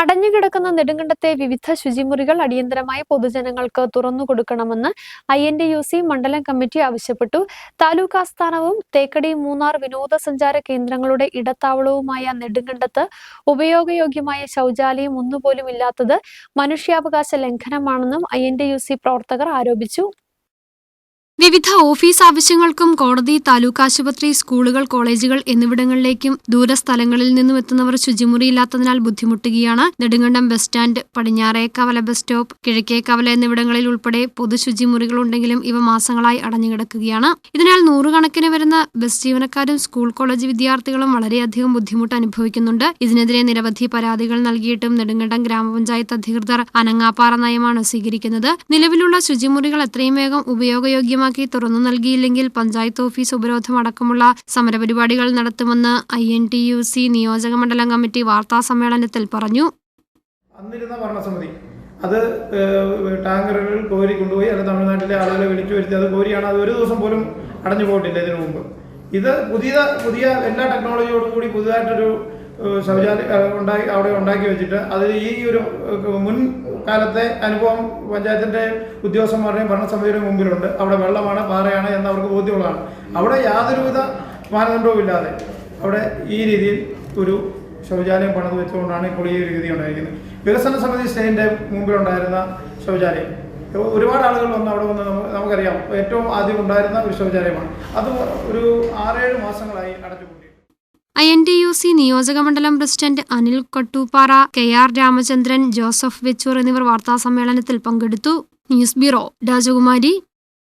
അടഞ്ഞുകിടക്കുന്ന നെടുങ്കണ്ടത്തെ വിവിധ ശുചിമുറികൾ അടിയന്തരമായി പൊതുജനങ്ങൾക്ക് തുറന്നു കൊടുക്കണമെന്ന് I N D U C മണ്ഡലം കമ്മിറ്റി ആവശ്യപ്പെട്ടു. താലൂക്ക് ആസ്ഥാനവും തേക്കടി മൂന്നാർ വിനോദസഞ്ചാര കേന്ദ്രങ്ങളുടെ ഇടത്താവളവുമായ നെടുങ്കണ്ടത്ത് ഉപയോഗയോഗ്യമായ ശൗചാലയം ഒന്നുപോലും ഇല്ലാത്തത് മനുഷ്യാവകാശ ലംഘനമാണെന്നും I N D U C പ്രവർത്തകർ ആരോപിച്ചു. വിവിധ ഓഫീസ് ആവശ്യങ്ങൾക്കും കോടതി താലൂക്ക് ആശുപത്രി സ്കൂളുകൾ കോളേജുകൾ എന്നിവിടങ്ങളിലേക്കും ദൂരസ്ഥലങ്ങളിൽ നിന്നും എത്തുന്നവർ ശുചിമുറിയില്ലാത്തതിനാൽ ബുദ്ധിമുട്ടുകയാണ്. നെടുങ്കണ്ടം ബസ് സ്റ്റാൻഡ് പടിഞ്ഞാറേക്കവല ബസ് സ്റ്റോപ്പ് കിഴക്കേക്കവല എന്നിവിടങ്ങളിൽ ഉൾപ്പെടെ പൊതു ശുചിമുറികളുണ്ടെങ്കിലും ഇവ മാസങ്ങളായി അടഞ്ഞുകിടക്കുകയാണ്. ഇതിനാൽ നൂറുകണക്കിന് വരുന്ന ബസ് ജീവനക്കാരും സ്കൂൾ കോളേജ് വിദ്യാർത്ഥികളും വളരെയധികം ബുദ്ധിമുട്ട് അനുഭവിക്കുന്നുണ്ട്. ഇതിനെതിരെ നിരവധി പരാതികൾ നൽകിയിട്ടും നെടുങ്കണ്ടം ഗ്രാമപഞ്ചായത്ത് അധികൃതർ അനങ്ങാപ്പാറ നയമാണ് സ്വീകരിക്കുന്നത്. നിലവിലുള്ള ശുചിമുറികൾ എത്രയും വേഗം ഉപയോഗയോഗ്യമാക്കി തുറന്നു നൽകിയില്ലെങ്കിൽ പഞ്ചായത്ത് ഓഫീസ് ഉപരോധം അടക്കമുള്ള സമരപരിപാടികൾ നടത്തുമെന്ന് I N T U C നിയോജക മണ്ഡലം കമ്മിറ്റി വാർത്താ സമ്മേളനത്തിൽ പറഞ്ഞു. അന്നിരുന്ന ഭരണസമിതി. അത് ടാങ്കറുകൾ കോരി കൊണ്ടുപോയി അല്ലെങ്കിൽ തമിഴ്നാട്ടിലെ ആളുകളെ വിളിച്ചു വരുത്തി അത് കോരിയാണ്. അത് ഒരു ദിവസം പോലും അടഞ്ഞു പോയിട്ടില്ല ഇതിനു മുമ്പ്. ഇത് പുതിയ പുതിയ എല്ലാ ടെക്നോളജിയോടും കൂടി പുതിയതായിട്ടൊരു ശൗചാലയം ഉണ്ടാക്കി അവിടെ ഉണ്ടാക്കി വെച്ചിട്ട് അത് ഈ ഒരു മുൻ കാലത്തെ അനുഭവം പഞ്ചായത്തിന്റെ ഉദ്യോഗസ്ഥന്മാരുടെയും ഭരണസമിതിയുടെയും മുമ്പിലുണ്ട്. അവിടെ വെള്ളമാണ് പാറയാണ് എന്ന് അവർക്ക് ബോധ്യമുള്ളതാണ്. അവിടെ യാതൊരുവിധ മാനദണ്ഡവും ഇല്ലാതെ അവിടെ ഈ രീതിയിൽ ഒരു ശൗചാലയം പണിത് വെച്ചുകൊണ്ടാണ് ഇപ്പോൾ ഈ ഒരു ഗതി ഉണ്ടായിരിക്കുന്നത്. വികസന സമിതി സ്റ്റേന്റെ മുമ്പിലുണ്ടായിരുന്ന ശൗചാലയം. ഒരുപാട് ആളുകൾ വന്ന് അവിടെ വന്ന് നമുക്കറിയാം. ഏറ്റവും ആദ്യം ഉണ്ടായിരുന്ന ഒരു ശൗചാലയമാണ്. അത് ഒരു ആറേഴ് മാസങ്ങളായി അടച്ചുപൂട്ടി I N T U C നിയോജക മണ്ഡലം president Anil Kattooppara K R Ramachandran Joseph Vechoor എന്നിവർ വാർത്താസമ്മേളനത്തിൽ പങ്കെടുത്തു. ന്യൂസ് ബ്യൂറോ രാജകുമാരി.